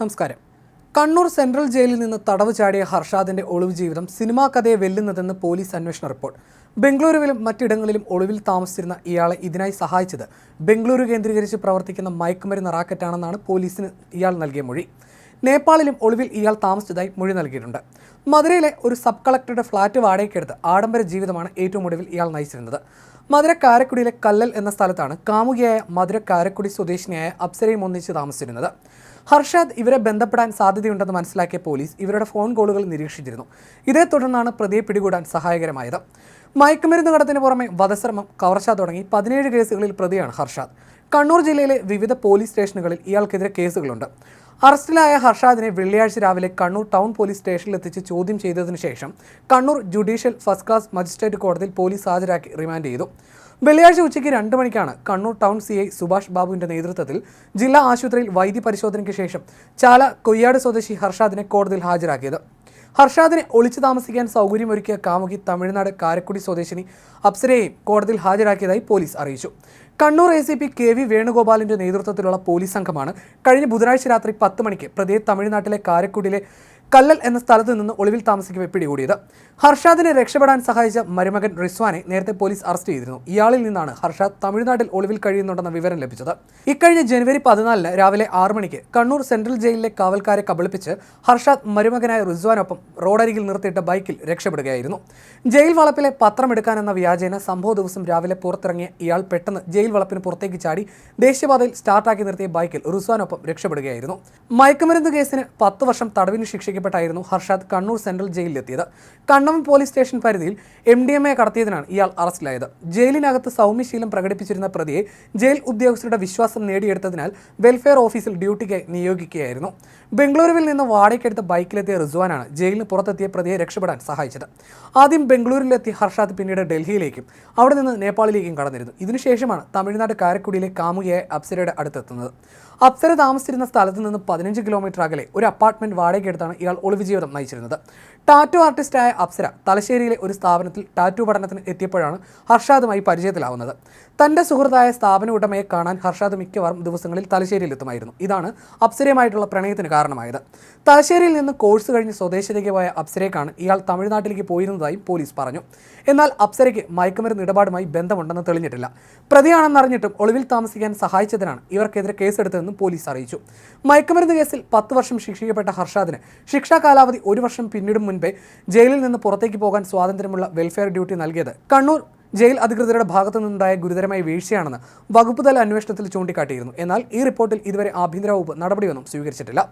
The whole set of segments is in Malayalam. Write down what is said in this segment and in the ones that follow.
നമസ്കാരം. കണ്ണൂർ സെൻട്രൽ ജയിലിൽ നിന്ന് തടവ് ചാടിയ ഹർഷാദിന്റെ ഒളിവ് ജീവിതം സിനിമാ കഥയെ വെല്ലുന്നതെന്ന് പോലീസ് അന്വേഷണ റിപ്പോർട്ട്. ബംഗളൂരുവിലും മറ്റിടങ്ങളിലും ഒളിവിൽ താമസിച്ചിരുന്ന ഇയാളെ ഇതിനായി സഹായിച്ചത്. ബംഗളൂരു കേന്ദ്രീകരിച്ച് പ്രവർത്തിക്കുന്ന മയക്കുമരുന്ന് റാക്കറ്റാണെന്നാണ് പോലീസിന് ഇയാൾ നൽകിയ മൊഴി. നേപ്പാളിലും ഒളിവിൽ ഇയാൾ താമസിച്ചതായി മൊഴി നൽകിയിട്ടുണ്ട്. മധുരയിലെ ഒരു സബ് കളക്ടറുടെ ഫ്ളാറ്റ് വാടകയ്ക്കെടുത്ത് ആഡംബര ജീവിതമാണ് ഏറ്റവും ഒടുവിൽ ഇയാൾ നയിച്ചിരുന്നത്. മധുര കാരക്കുടിയിലെ കല്ലൽ എന്ന സ്ഥലത്താണ് കാമുകിയായ മധുര കാരക്കുടി സ്വദേശിനിയായ അപ്സരയും ഒന്നിച്ച് താമസിച്ചിരുന്നത്. ഹർഷാദ് ഇവരെ ബന്ധപ്പെടാൻ സാധ്യതയുണ്ടെന്ന് മനസ്സിലാക്കിയ പോലീസ് ഇവരുടെ ഫോൺ കോളുകൾ നിരീക്ഷിച്ചിരുന്നു. ഇതേ തുടർന്നാണ് പ്രതിയെ പിടികൂടാൻ സഹായകരമായത്. മയക്കുമരുന്ന് കടത്തിന് പുറമെ വധശ്രമം കവർച്ച തുടങ്ങി പതിനേഴ് കേസുകളിൽ പ്രതിയാണ് ഹർഷാദ്. കണ്ണൂർ ജില്ലയിലെ വിവിധ പോലീസ് സ്റ്റേഷനുകളിൽ ഇയാൾക്കെതിരെ കേസുകളുണ്ട്. അറസ്റ്റിലായ ഹർഷാദിനെ വെള്ളിയാഴ്ച രാവിലെ കണ്ണൂർ ടൗൺ പോലീസ് സ്റ്റേഷനിലെത്തിച്ച് ചോദ്യം ചെയ്തതിനു ശേഷം Kannur judicial first class magistrate കോടതിയിൽ പോലീസ് ഹാജരാക്കി റിമാൻഡ് ചെയ്തു. വെള്ളിയാഴ്ച ഉച്ചയ്ക്ക് രണ്ട് മണിക്കാണ് Kannur town C I Subhash ബാബുവിന്റെ നേതൃത്വത്തിൽ ജില്ലാ ആശുപത്രിയിൽ വൈദ്യ പരിശോധനയ്ക്ക് ശേഷം ചാല കൊയ്യാട് സ്വദേശി ഹർഷാദിനെ കോടതിയിൽ ഹാജരാക്കിയത്. ഹർഷാദിനെ ഒളിച്ചു താമസിക്കാൻ സൗകര്യമൊരുക്കിയ കാമുകി തമിഴ്നാട് കാരക്കുടി സ്വദേശിനി അപ്സരയെയും കോടതിയിൽ ഹാജരാക്കിയതായി പോലീസ് അറിയിച്ചു. Kannur A C P K V വേണുഗോപാലിന്റെ നേതൃത്വത്തിലുള്ള പോലീസ് സംഘമാണ് കഴിഞ്ഞ ബുധനാഴ്ച രാത്രി പത്ത് മണിക്ക് പ്രതിയെ തമിഴ്നാട്ടിലെ കാരക്കുടിയിലെ കല്ലൽ എന്ന സ്ഥലത്ത് നിന്ന് ഒളിവിൽ താമസിക്കവെ പിടികൂടിയത്. ഹർഷാദിനെ രക്ഷപ്പെടാൻ സഹായിച്ച മരുമകൻ റിസ്വാനെ നേരത്തെ പോലീസ് അറസ്റ്റ് ചെയ്തിരുന്നു. ഇയാളിൽ നിന്നാണ് ഹർഷാദ് തമിഴ്നാട്ടിൽ ഒളിവിൽ കഴിയുന്നുണ്ടെന്ന വിവരം ലഭിച്ചത്. ഇക്കഴിഞ്ഞ ജനുവരി പതിനാലിന് രാവിലെ ആറു മണിക്ക് കണ്ണൂർ സെൻട്രൽ ജയിലിലെ കാവൽക്കാരെ കബളിപ്പിച്ച് ഹർഷാദ് മരുമകനായ റിസ്വാനൊപ്പം റോഡരികിൽ നിർത്തിയിട്ട് ബൈക്കിൽ രക്ഷപ്പെടുകയായിരുന്നു. ജയിൽ വളപ്പിലെ പത്രമെടുക്കാനെന്ന വ്യാജേന സംഭവ ദിവസം രാവിലെ പുറത്തിറങ്ങിയ ഇയാൾ പെട്ടെന്ന് ജയിൽ വളപ്പിന് പുറത്തേക്ക് ചാടി ദേശീയപാതയിൽ സ്റ്റാർട്ടാക്കി നിർത്തിയ ബൈക്കിൽ റിസ്വാനൊപ്പം രക്ഷപ്പെടുകയായിരുന്നു. മയക്കുമരുന്ന് കേസിന് പത്ത് വർഷം തടവിന് ശിക്ഷിക്കപ്പെട്ടായിരുന്നു ഹർഷാദ് കണ്ണൂർ സെൻട്രൽ ജയിലിലെത്തിയത്. കണ്ണവം പോലീസ് സ്റ്റേഷൻ പരിധിയിൽ എം ഡി എം എ കടത്തിയതിനാണ് ഇയാൾ അറസ്റ്റിലായത്. ജയിലിനകത്ത് സൗമ്യശീലം പ്രകടിപ്പിച്ചിരുന്ന പ്രതിയെ ജയിൽ ഉദ്യോഗസ്ഥരുടെ വിശ്വാസം നേടിയെടുത്തതിനാൽ വെൽഫെയർ ഓഫീസിൽ ഡ്യൂട്ടിക്കായി നിയോഗിക്കുകയായിരുന്നു. ബംഗളൂരുവിൽ നിന്ന് വാടകയ്ക്കെടുത്ത ബൈക്കിലെത്തിയ റിസ്വാനാണ് ജയിലിന് പുറത്തെത്തിയ പ്രതിയെ രക്ഷപ്പെടാൻ സഹായിച്ചത്. ആദ്യം ബംഗളൂരിലെത്തിയ ഹർഷാദ് പിന്നീട് ഡൽഹിയിലേക്കും അവിടെ നിന്ന് നേപ്പാളിലേക്കും കടന്നിരുന്നു. ഇതിനുശേഷമാണ് തമിഴ്നാട് കാരക്കുടിയിലെ കാമുകിയായ അപ്സരയുടെ അടുത്തെത്തുന്നത്. അപ്സര താമസിച്ചിരുന്ന സ്ഥലത്ത് നിന്ന് പതിനഞ്ച് കിലോമീറ്റർ അകലെ ഒരു അപ്പാർട്ട്മെന്റ് വാടകയ്ക്കെടുത്താണ് ഇയാൾ ഒളിവ് ജീവിതം നയിച്ചിരുന്നത്. ടാറ്റു ആർട്ടിസ്റ്റായ അപ്സര തലശ്ശേരിയിലെ ഒരു സ്ഥാപനത്തിൽ ടാറ്റു പഠനത്തിന് എത്തിയപ്പോഴാണ് ഹർഷാദുമായി പരിചയത്തിലാവുന്നത്. തന്റെ സുഹൃത്തായ സ്ഥാപന ഉടമയെ കാണാൻ ഹർഷാദ് മിക്കവാറും ദിവസങ്ങളിൽ തലശ്ശേരിയിൽ എത്തുമായിരുന്നു ഇതാണ് അപ്സരയുമായിട്ടുള്ള പ്രണയത്തിന് കാരണമായത്. തലശ്ശേരിയിൽ നിന്ന് കോഴ്സ് കഴിഞ്ഞ് സ്വദേശത്തേക്ക് പോയ അപ്സരയ്ക്കാണ് ഇയാൾ തമിഴ്നാട്ടിലേക്ക് പോയിരുന്നതായും പോലീസ് പറഞ്ഞു. എന്നാൽ അപ്സരയ്ക്ക് മയക്കുമരുന്ന് ഇടപാടുമായി ബന്ധമുണ്ടെന്ന് തെളിഞ്ഞിട്ടില്ല. പ്രതിയാണെന്നറിഞ്ഞിട്ടും ഒളിവിൽ താമസിക്കാൻ സഹായിച്ചതിനാണ് ഇവർക്കെതിരെ കേസെടുത്തതെന്നും പോലീസ് അറിയിച്ചു. മയക്കുമരുന്ന് കേസിൽ പത്ത് വർഷം ശിക്ഷിക്കപ്പെട്ട ഹർഷാദിന് ശിക്ഷാ കാലാവധി ഒരു വർഷം പിന്നിടും മുൻപേ ജയിലിൽ നിന്ന് പുറത്തേക്ക് പോകാൻ സ്വാതന്ത്ര്യമുള്ള വെൽഫെയർ ഡ്യൂട്ടി നൽകിയത്. കണ്ണൂർ ജയിൽ അധികൃതരുടെ ഭാഗത്തു നിന്നുണ്ടായ ഗുരുതരമായ വീഴ്ചയാണെന്ന് വകുപ്പ് തല അന്വേഷണത്തിൽ ചൂണ്ടിക്കാട്ടിയിരുന്നു. എന്നാൽ ഈ റിപ്പോർട്ടിൽ ഇതുവരെ ആഭ്യന്തര വകുപ്പ് നടപടിയൊന്നും സ്വീകരിച്ചിട്ടില്ല.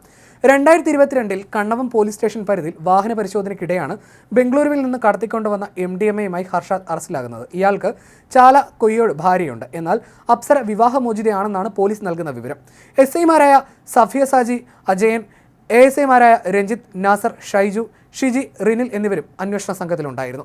രണ്ടായിരത്തി ഇരുപത്തിരണ്ടിൽ കണ്ണവം പോലീസ് സ്റ്റേഷൻ പരിധിയിൽ വാഹന പരിശോധനയ്ക്കിടെയാണ് ബംഗളൂരുവിൽ നിന്ന് കടത്തിക്കൊണ്ടുവന്ന എം ഡി എം എയുമായി ഹർഷാദ് അറസ്റ്റിലാകുന്നത്. ഇയാൾക്ക് ചാല കൊയ്യോട് ഭാര്യയുണ്ട്. എന്നാൽ അപ്സര വിവാഹമോചിതയാണെന്നാണ് പോലീസ് നൽകുന്ന വിവരം. എസ് ഐമാരായ സഫിയ സാജി അജയൻ എ എസ് ഐമാരായ രഞ്ജിത്ത് നാസർ ഷൈജു ഷിജി റിനിൽ എന്നിവരും അന്വേഷണ സംഘത്തിലുണ്ടായിരുന്നു.